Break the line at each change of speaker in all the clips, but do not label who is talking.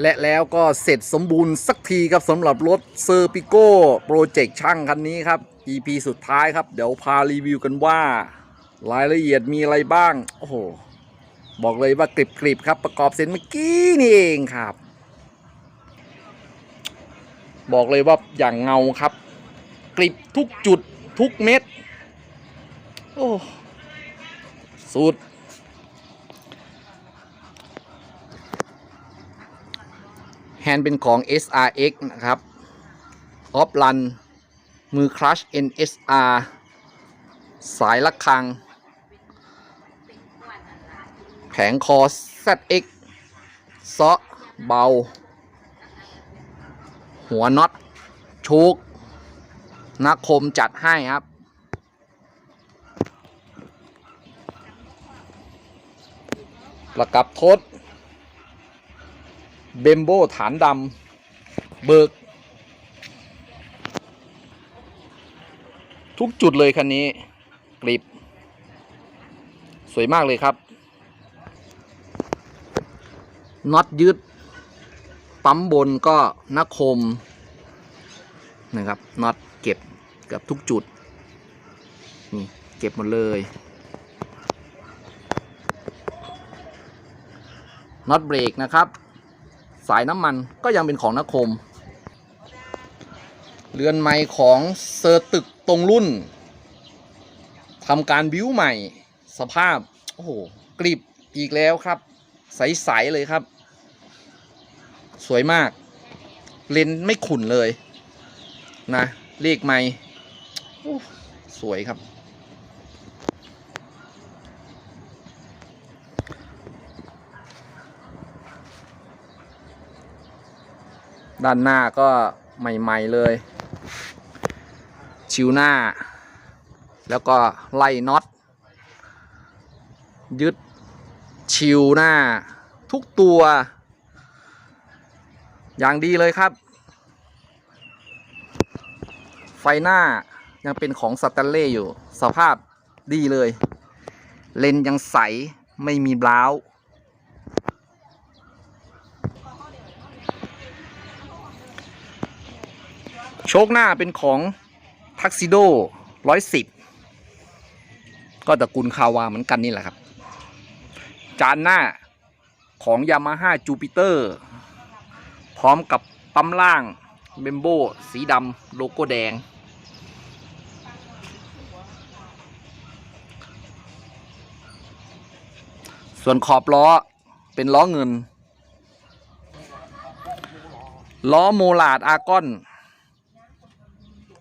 และแล้วก็เสร็จสมบูรณ์สักทีครับสำหรับรถเซอร์ปิโก้โปรเจกต์ช่างคันนี้ครับ EP สุดท้ายครับ เดี๋ยวพารีวิวกันว่า รายละเอียดมีอะไรบ้าง โอ้โห บอกเลยว่ากริบๆครับ ประกอบเสร็จเมื่อกี้นี่เองครับ บอกเลยว่าอย่างเงาครับ กริบทุกจุดทุกเม็ด โอ้สุด ฮนด์เป็นของ SRX นะครับออฟลันมือคลัช NSR สายละคัง แผงคอ ZX เซาะเบา หัวน็อตโชกนักคมจัดให้ครับ ประกับทศ เบมโบฐานดำเบิก ทุกจุดเลยคันนี้กริบ สวยมากเลยครับน็อตยึด ปั๊มบนก็นักคมนะครับน็อตเก็บกับทุกจุด นี่ เก็บหมดเลยน็อตเบรกนะครับ สายน้ำมันก็ยังเป็นของนักคม เรือนไม้ของเซอร์ตึกตรงรุ่นทำการบิ้วใหม่ สภาพ โอ้โหกริบอีกแล้วครับ ใส ๆ เลยครับ สวยมาก เลนไม่ขุ่นเลย นะเลขไม้โอ้สวยครับ ด้านหน้าก็ใหม่ ๆ เลย ชิวหน้า แล้วก็ไล่น็อต ยึดชิวหน้า ทุกตัว อย่างดีเลยครับ ไฟหน้ายังเป็นของสแตนเล่อยู่ สภาพดีเลย เลนยังใสไม่มีบล้าว โชคหน้าเป็นของทักซิโดร้อยสิบก็ตระกูลคาวาเหมือนกันนี่แหละครับ จานหน้าของยามาฮ่าจูปิเตอร์ พร้อมกับปั๊มล่างเบมโบสีดำโลโก้แดง ส่วนขอบล้อเป็นล้อเงิน ล้อโมลาดอากอน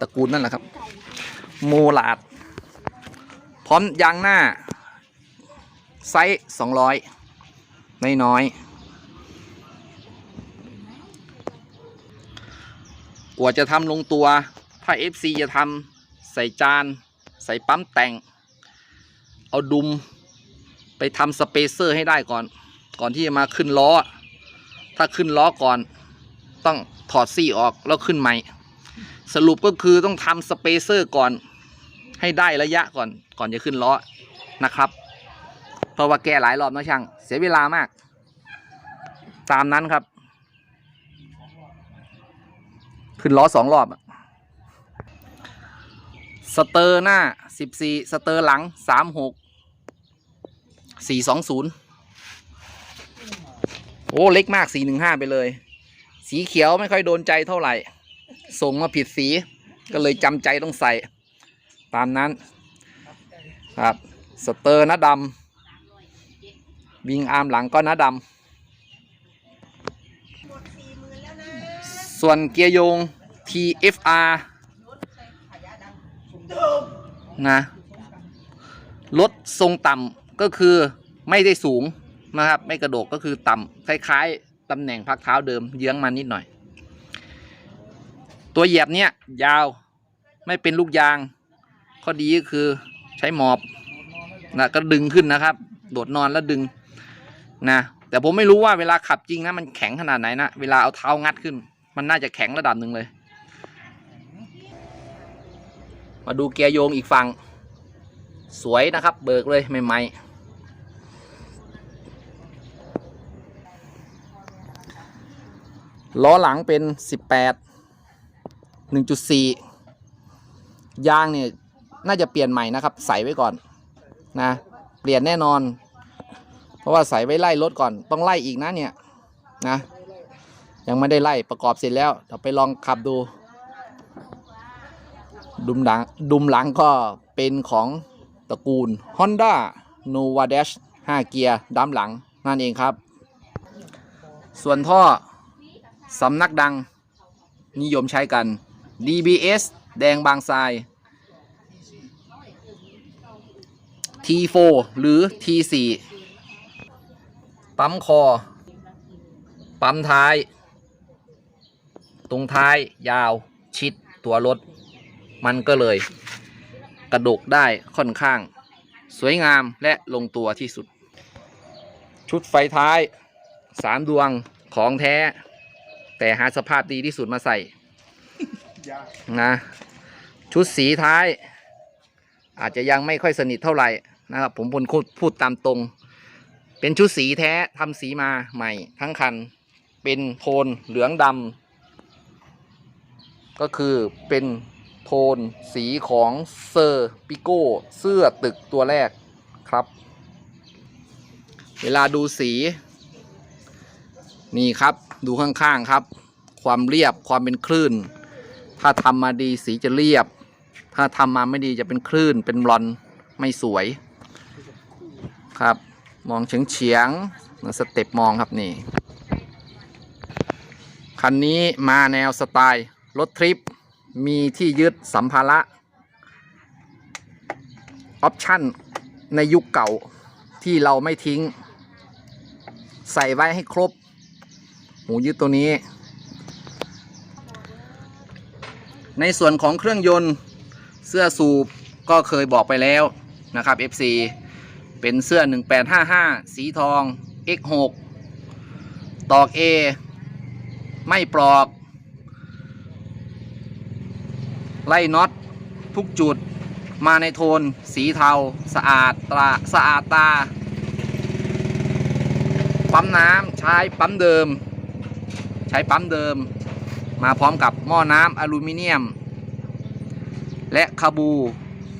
ตระกูลนั่นแหละครับ โมลาด พร้อมยางหน้า ไซส์สองร้อยไม่น้อยกว่าจะทำลงตัว ถ้า FC จะทำใส่จาน ใส่ปั๊มแต่ง เอาดุมไปทำสเปเซอร์ให้ได้ก่อน ก่อนที่จะมาขึ้นล้อ ถ้าขึ้นล้อก่อน ต้องถอดซี่ออกแล้วขึ้นใหม่ สรุปก็คือต้องทำสเปเซอร์ก่อน ให้ได้ระยะก่อนก่อนจะขึ้นล้อนะครับ เพราะว่าแกหลายรอบนะช่าง เสียเวลามาก ตามนั้นครับ ขึ้นล้อสองรอบสเตอร์หน้าสิบสี่สเตอร์หลังสามหกสี่สองศูนย์โอ้ เล็กมากสี่หนึ่งห้าไปเลย สีเขียวไม่ค่อยโดนใจเท่าไหร่ ส่งมาผิดสี ก็เลยจำใจต้องใส่ ตามนั้นครับสเตอร์หน้าดำวิงอาร์มหลังก็หน้าดำส่วนเกียร์โยง TFR นะรถทรงต่ำก็คือไม่ได้สูงนะครับ ไม่กระโดกก็คือต่ำคล้ายๆตำแหน่งพักเท้าเดิมเยื้องมานิดหน่อย ตัวเหยียบเนี่ยยาวไม่เป็นลูกยาง ข้อดีก็คือใช้หมอบนะก็ดึงขึ้นนะครับ โดดนอนแล้วดึงนะแต่ผมไม่รู้ว่าเวลาขับจริงนะมันแข็งขนาดไหนนะเวลาเอาเท้างัดขึ้น มันน่าจะแข็งระดับหนึ่งเลย มาดูเกียร์โยงอีกฝั่งสวยนะครับ เบิกเลยใหม่ๆล้อหลังเป็น 18 1.4 ยางเนี่ยน่าจะเปลี่ยนใหม่นะครับ ใส่ไว้ก่อนนะเปลี่ยนแน่นอน เพราะว่าใส่ไว้ไล่รถก่อนต้องไล่อีกนะเนี่ยนะ ยังไม่ได้ไล่ประกอบเสร็จแล้วเดี๋ยวไปลองขับดู ดุมหลังดุมหลังก็เป็นของตระกูล Honda Nova Dash 5 เกียร์ด้ามหลังนั่นเองครับ ส่วนท่อสำนักดังนิยมใช้กัน DBS แดงบางทราย T4 หรือ T4 ปั๊มคอ ปั๊มท้าย ตรงท้ายยาวชิดตัวรถ มันก็เลย กระดกได้ค่อนข้าง สวยงามและลงตัวที่สุด ชุดไฟท้ายสามดวงของแท้ แต่หาสภาพดีที่สุดมาใส่ นะ ชุดสีท้าย อาจจะยังไม่ค่อยสนิทเท่าไหร่นะครับ ผมพลพูดตามตรง เป็นชุดสีแท้ทำสีมาใหม่ ทั้งคัน เป็นโทนเหลืองดำก็คือเป็นโทนสีของเซอร์ปิโก้เสื้อตึกตัวแรกครับ เวลาดูสี นี่ครับดูข้างๆครับ ความเรียบความเป็นคลื่น ถ้าทำมาดีสีจะเรียบ ถ้าทำมาไม่ดีจะเป็นคลื่นเป็นบลอนไม่สวย ครับ มองเฉียงเฉียงเหมือนสเต็ปมองครับนี่ คันนี้มาแนวสไตล์รถทริป มีที่ยึดสัมภาระออปชั่นในยุคเก่าที่เราไม่ทิ้ง ใส่ไว้ให้ครบ หูยึดตัวนี้ ในส่วนของเครื่องยนต์เสื้อสูบก็เคยบอกไปแล้วนะครับ FC เป็นเสื้อ 1855 สีทอง X6 ตอก A ไม่ปลอก ไล่น็อตทุกจุดมาในโทน สีเทา สะอาดตาสะอาดตา ปั๊มน้ำใช้ปั๊มเดิม ใช้ปั๊มเดิม มาพร้อมกับหม้อน้ำอลูมิเนียม และคาบู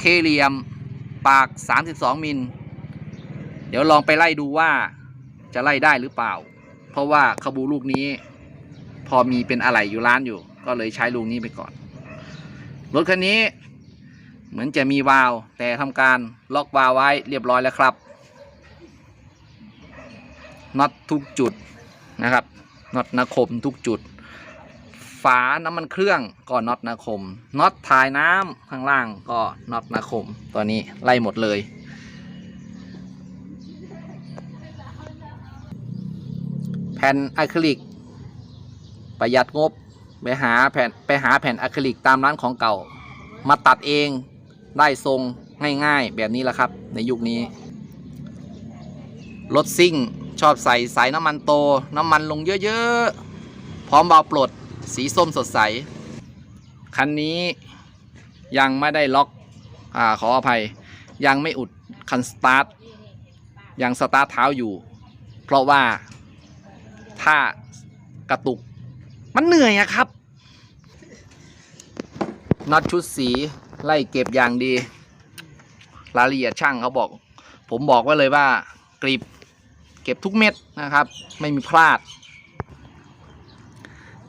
เคเลียม ปาก 32 มิล เดี๋ยวลองไปไล่ดูว่าจะไล่ได้หรือเปล่า เพราะว่าคาบูลูกนี้ พอมีเป็นอะไหล่อยู่ร้านอยู่ ก็เลยใช้ลูกนี้ไปก่อน รถคันนี้เหมือนจะมีวาล์วแต่ทำการล็อกวาล์วไว้เรียบร้อยแล้วครับน็อตทุกจุดนะครับน็อตนาคมทุกจุด ฝาน้ำมันเครื่องก็น็อตนาคมน็อตถ่ายน้ำข้างล่างก็น็อตนาคม ตัวนี้ไล่หมดเลยแผ่นอะคริลิก ประหยัดงบไปหาแผ่นไปหาแผ่นอะคริลิกตามร้านของเก่า มาตัดเองได้ทรงง่ายๆ แบบนี้แหละครับ ในยุคนี้ รถซิ่งชอบใส่สายน้ำมันโต น้ำมันลงเยอะๆ พร้อมเบาปลด สีส้มสดใส คันนี้ยังไม่ได้ล็อกอ่าขออภัย ยังไม่อุดคันสตาร์ทยังสตาร์ทเท้าอยู่ เพราะว่าถ้ากระตุก มันเหนื่อยอะครับน็อตชุดสีไล่เก็บอย่างดี รายละเอียดช่างเขาบอก ผมบอกไว้เลยว่ากรีบเก็บทุกเม็ดนะครับ ไม่มีพลาด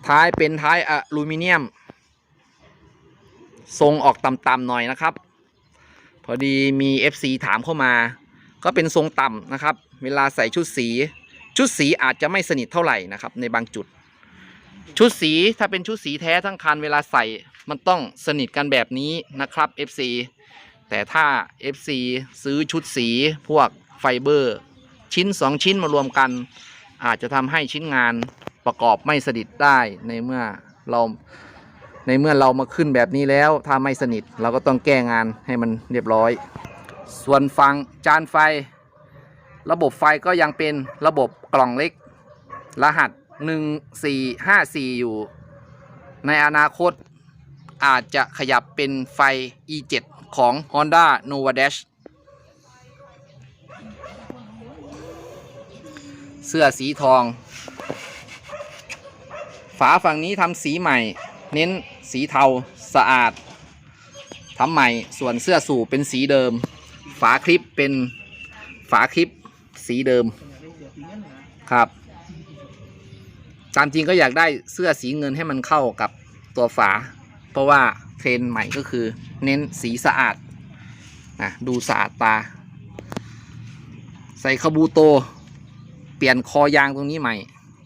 ท้ายเป็นท้ายอะลูมิเนียม ทรงออกต่ำๆหน่อยนะครับ พอดีมี FC ถามเข้ามา ก็เป็นทรงต่ำนะครับ เวลาใส่ชุดสี ชุดสีอาจจะไม่สนิทเท่าไหร่นะครับ ในบางจุด ชุดสีถ้าเป็นชุดสีแท้ทั้งคันเวลาใส่มันต้องสนิทกันแบบนี้นะครับ FC แต่ถ้า FC ซื้อชุดสีพวกไฟเบอร์ ชิ้น 2 ชิ้นมารวมกัน อาจจะทำให้ชิ้นงาน ประกอบไม่สนิทได้ในเมื่อเราในเมื่อเรามาขึ้นแบบนี้แล้วถ้าไม่สนิทเราก็ต้องแก้งานให้มันเรียบร้อย ส่วนฟังจานไฟ ระบบไฟก็ยังเป็นระบบกล่องเล็ก รหัส 1454 อยู่ ในอนาคตอาจจะขยับเป็นไฟ E7 ของ Honda Nova Dash เสื้อสีทองาฝั่งนี้ทำสีใหม่ เน้นสีเทาสะอาดทำใหม่ส่วนเสื้อสูบเป็นสีเดิม ฝาคลิปเป็นฝาคลิปสีเดิมครับ ตามจริงก็อยากได้เสื้อสีเงินให้มันเข้ากับตัวฝา เพราะว่าเทรนใหม่ก็คือเน้นสีสะอาดนะดูสะอาดตา ใส่คาบูโต เปลี่ยนคอยางตรงนี้ใหม่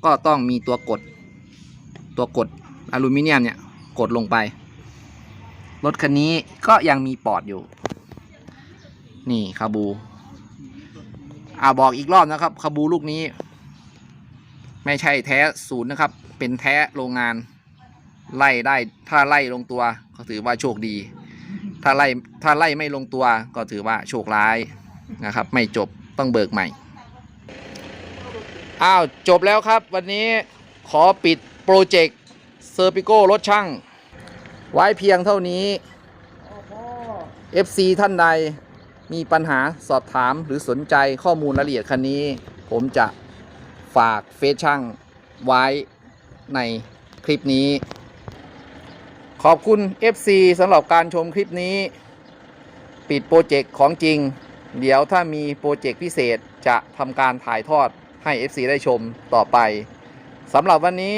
ก็ต้องมีตัวกด ตัวกดอลูมิเนียมเนี่ยกดลงไป รถคันนี้ก็ยังมีปอดอยู่ นี่คาบูอ่าบอกอีกรอบนะครับคาบูลูกนี้ ไม่ใช่แท้ศูนย์นะครับ เป็นแท้โรงงาน ไล่ได้ถ้าไล่ลงตัว ก็ถือว่าโชคดี ถ้าไล่ถ้าไล่ไม่ลงตัวก็ถือว่าโชคร้ายนะครับ ไม่จบต้องเบิกใหม่อ้าวจบแล้วครับ วันนี้ขอปิด โปรเจกต์เซอร์ปิโก้รถช่าง ไว้เพียงเท่านี้ FC ท่านใดมีปัญหาสอบถามหรือสนใจข้อมูลรายละเอียดคันนี้ ผมจะฝากเฟซช่างไว้ในคลิปนี้ ขอบคุณ FC สำหรับการชมคลิปนี้ ปิดโปรเจกต์ของจริง เดี๋ยวถ้ามีโปรเจกต์พิเศษจะทำการถ่ายทอดให้ FC ได้ชมต่อไปสำหรับวันนี้